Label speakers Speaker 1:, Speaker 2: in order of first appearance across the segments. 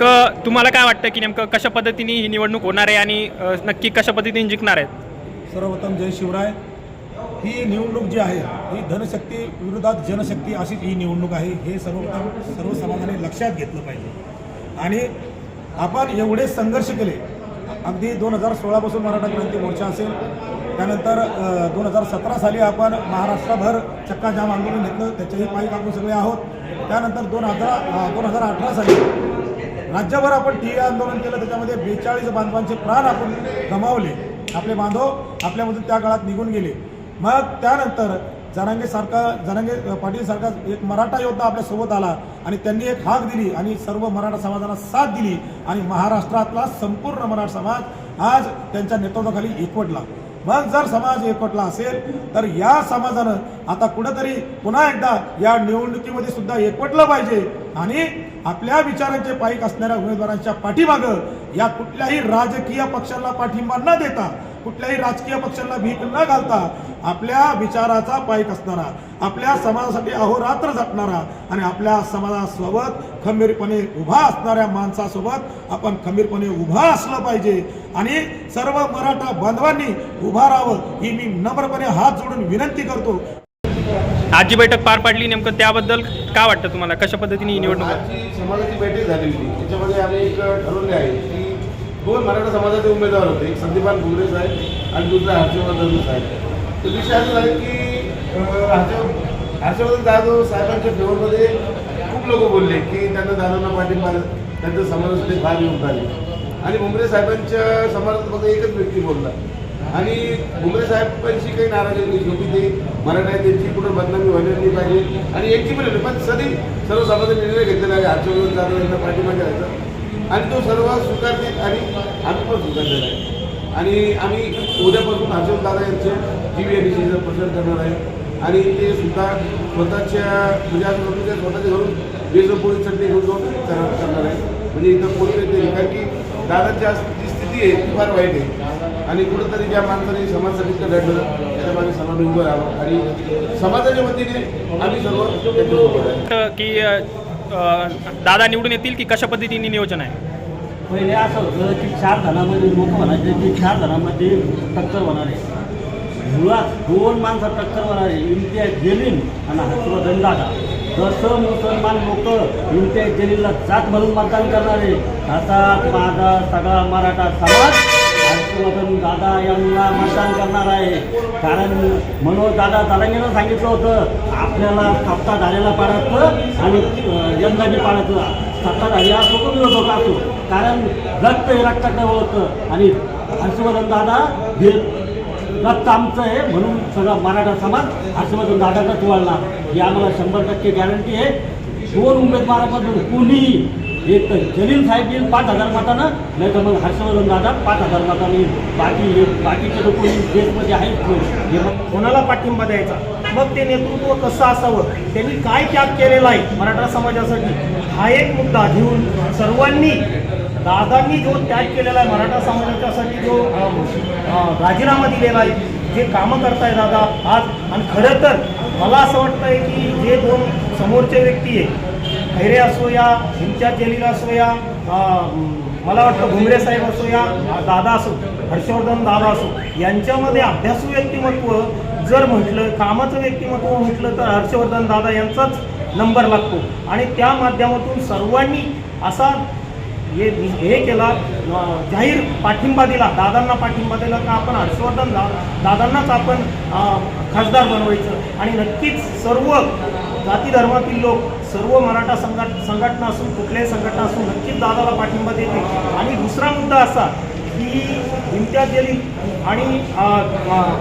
Speaker 1: क तुम्हाला काय वाटतं की नेमकं कशा पद्धतीने ही निवडणूक होणार आहे आणि अ, नक्की कशा पद्धतीने जिंकणार आहेत?
Speaker 2: सर्वप्रथम जय शिवराय. ही निवडणूक जी आहे ही धनशक्ती विरोधात जनशक्ती अशीच ही निवडणूक आहे हे सर्वप्रथम सर्व समाजाने लक्षात घेतलं पाहिजे. आणि आपण एवढे संघर्ष केले अगदी दोन हजार सोळापासून मराठा क्रांती मोर्चा असेल त्यानंतर दोन हजार सतरा साली आपण महाराष्ट्रभर चक्काजाम आंदोलन घेतलं त्याच्याही पायी आपण सगळे आहोत. त्यानंतर दोन हजार दोन हजार अठरा साली राज्यभर आपण ठिय्या आंदोलन केलं त्याच्यामध्ये बेचाळीस बांधवांचे प्राण आपण गमावले. आपले बांधव आपल्यामधून त्या काळात निघून गेले. मग त्यानंतर जरांगे सारखा जरांगे पाटील सारखा एक मराठा योद्धा आपल्यासोबत आला आणि त्यांनी एक हाक दिली आणि सर्व मराठा समाजाला साथ दिली आणि महाराष्ट्रातला संपूर्ण मराठा समाज आज त्यांच्या नेतृत्वाखाली एकवटला. मग जर समाज एकवटला असेल तर या समाजानं आता कुठंतरी पुन्हा एकदा या निवडणुकीमध्ये सुद्धा एकवटलं पाहिजे आणि आपल्या विचारांचे पाईक असणाऱ्या उमेदवारांच्या पाठीमागं या कुठल्याही राजकीय पक्षाला पाठिंबा न देता कुठल्याही राजकीय पक्षांना भीक न घालता आपल्या विचाराचा पाईक असणारा आपल्या समाजासाठी अहोरात्र झटणारा आणि आपल्या समाजासोबत खंबीरपणे उभा असणाऱ्या माणसासोबत आपण खंबीरपणे उभा असलं पाहिजे. आणि सर्व मराठा बांधवांनी उभा राहावं ही मी नम्रपणे हात जोडून विनंती करतो.
Speaker 1: आज जी बैठक पार पाडली. नेमकं त्याबद्दल काय वाटतं तुम्हाला? कशा पद्धतीने ही निवडणूक
Speaker 3: आजची समाजाची बैठक झालेली होती त्याच्यामध्ये आम्ही एक ठरवले आहे की दोन मराठा समाजाचे उमेदवार होते. एक संदीपान भुमरे साहेब आणि दुसरा हर्षवर्धन साहेब. तर विषय असा आहे की अं, हर्ष हर्षवर्धन जाधव साहेबांच्या फेवरमध्ये खूप लोक बोलले की त्यांना दादांना पाठिंबा त्यांच्या समाजासाठी फार योगदान आहे आणि मुंबरे साहेबांच्या समाजामध्ये एकच व्यक्ती बोलला. आणि भुमरे साहेबांशी काही नाराजी नाही शेवटी ते मराठा त्यांची कुठं बदनामी व्हायला नाही पाहिजे. आणि यांची पण पण सदी सर्व समाजाने निर्णय घेतलेला आहे. हर्षवर्धन जाधव यांना पाठिंबा द्यायचा आणि तो सर्व स्वीकारतील आणि आम्ही पण स्वीकारलेला आहे. आणि आम्ही उद्यापासून हर्षवर्धन दादा यांचे टी बी आणि प्रचार करणार आहे. आणि ते सुद्धा स्वतःच्या म्हणजे असं स्वतःच्या घरून बेसर पोलीस चटणी घेऊन जाऊन करणार आहे. म्हणजे इथं पोलीस कारण की दादाची आज जी स्थिती आहे ती फार वाईट आहे. आणि कुठंतरी ज्या माणसाने समाजासाठी इतकं लढलं त्याच्यामागे सर्वांनी उभं राहावं. आणि समाजाच्या वतीने आम्ही सर्व
Speaker 1: की दादा निवडून येतील की कशा पद्धतीने नियोजन आहे?
Speaker 4: पहिले असं होतं की चार जणांमध्ये लोक म्हणायचे की चार जणांमध्ये टक्कर होणार आहे. मुळात दोन माणसं टक्कर होणार आहे इम्तियाज जलील आणि हर्षवर्धन दादा जसं मुसलमान लोक इम्तियाज जलीलला जात म्हणून मतदान करणार आहे तसा माझा सगळा मराठा समाज हर्षवर्धन दादा यांना मतदान करणार आहे. कारण मनोज दादा तारांगेनं सांगितलं होतं आपल्याला सत्ताधाऱ्याला पाडायचं आणि यंदा बी पाडायचं सत्ताधारी असो का विरोधक असो. कारण रक्त हे रक्ताकडे ओळखतं. आणि हर्षवर्धन दादा हे रक्त आमचं आहे म्हणून सगळा मराठा समाज हर्षवर्धन दादाचाच वळणार ही आम्हाला शंभर टक्के गॅरंटी आहे. दोन उमेदवारामधून कोणीही एक तर जलील साहेब येईल पाच हजार मतानं नाही तर मग हर्षवर्धन दादा पाच हजार मतानं येईल. बाकी हे बाकीचे लोक देशमध्ये आहेत
Speaker 5: कोणाला पाठिंबा द्यायचा? मग ते नेतृत्व कसं असावं? त्यांनी काय त्याग केलेला आहे मराठा समाजासाठी? हा एक मुद्दा घेऊन सर्वांनी दादांनी जो त्याग केलेला आहे मराठा समाजाच्यासाठी जो राजीनामा दिलेला आहे जे कामं करताय दादा आज आणि खरं तर मला असं वाटतंय की जे दोन समोरचे व्यक्ती आहे खैरे असो या इम्तियाज जलील असो या मला वाटतं घुमरे साहेब असो या दादा असो हर्षवर्धन दादा असो यांच्यामध्ये अभ्यासू व्यक्तिमत्व जर म्हटलं कामाचं व्यक्तिमत्व म्हटलं तर हर्षवर्धन दादा यांचाच नंबर लागतो. आणि त्या माध्यमातून सर्वांनी असा हे हे केला जाहीर पाठिंबा दिला दादांना पाठिंबा दिला का आपण हर्षवर्धन दा दादांनाच आपण खासदार बनवायचं. आणि नक्कीच सर्व जाती धर्मातील लोक सर्व मराठा संघट संघटना असून कुठल्याही संघटना असून नक्कीच दादाला पाठिंबा देते. आणि दुसरा मुद्दा असा की इम्तियाज जलील आणि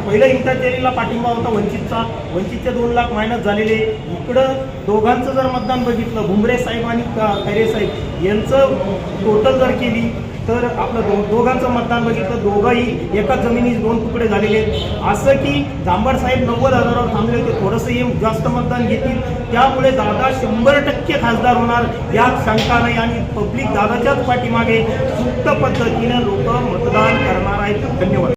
Speaker 5: पहिलं इम्तियाज जलीलला पाठिंबा होता वंचितचा. वंचितचे दोन लाख मायनस झालेले. इकडं दोघांचं जर मतदान बघितलं भुमरे साहेब आणि खैरे साहेब यांचं टोटल जर केली तर आपलं दो दोघांचं मतदान बघितलं दोघंही एकाच जमिनीत दोन तुकडे झालेले आहेत. असं की जांभड साहेब नव्वद हजारावर थांबले होते थोडंसं हे जास्त मतदान घेतील. त्यामुळे दादा शंभर टक्के खासदार होणार यात शंका नाही. आणि पब्लिक दादाच्याच पाठीमागे सुप्त पद्धतीने लोक मतदान करणार आहेत. धन्यवाद.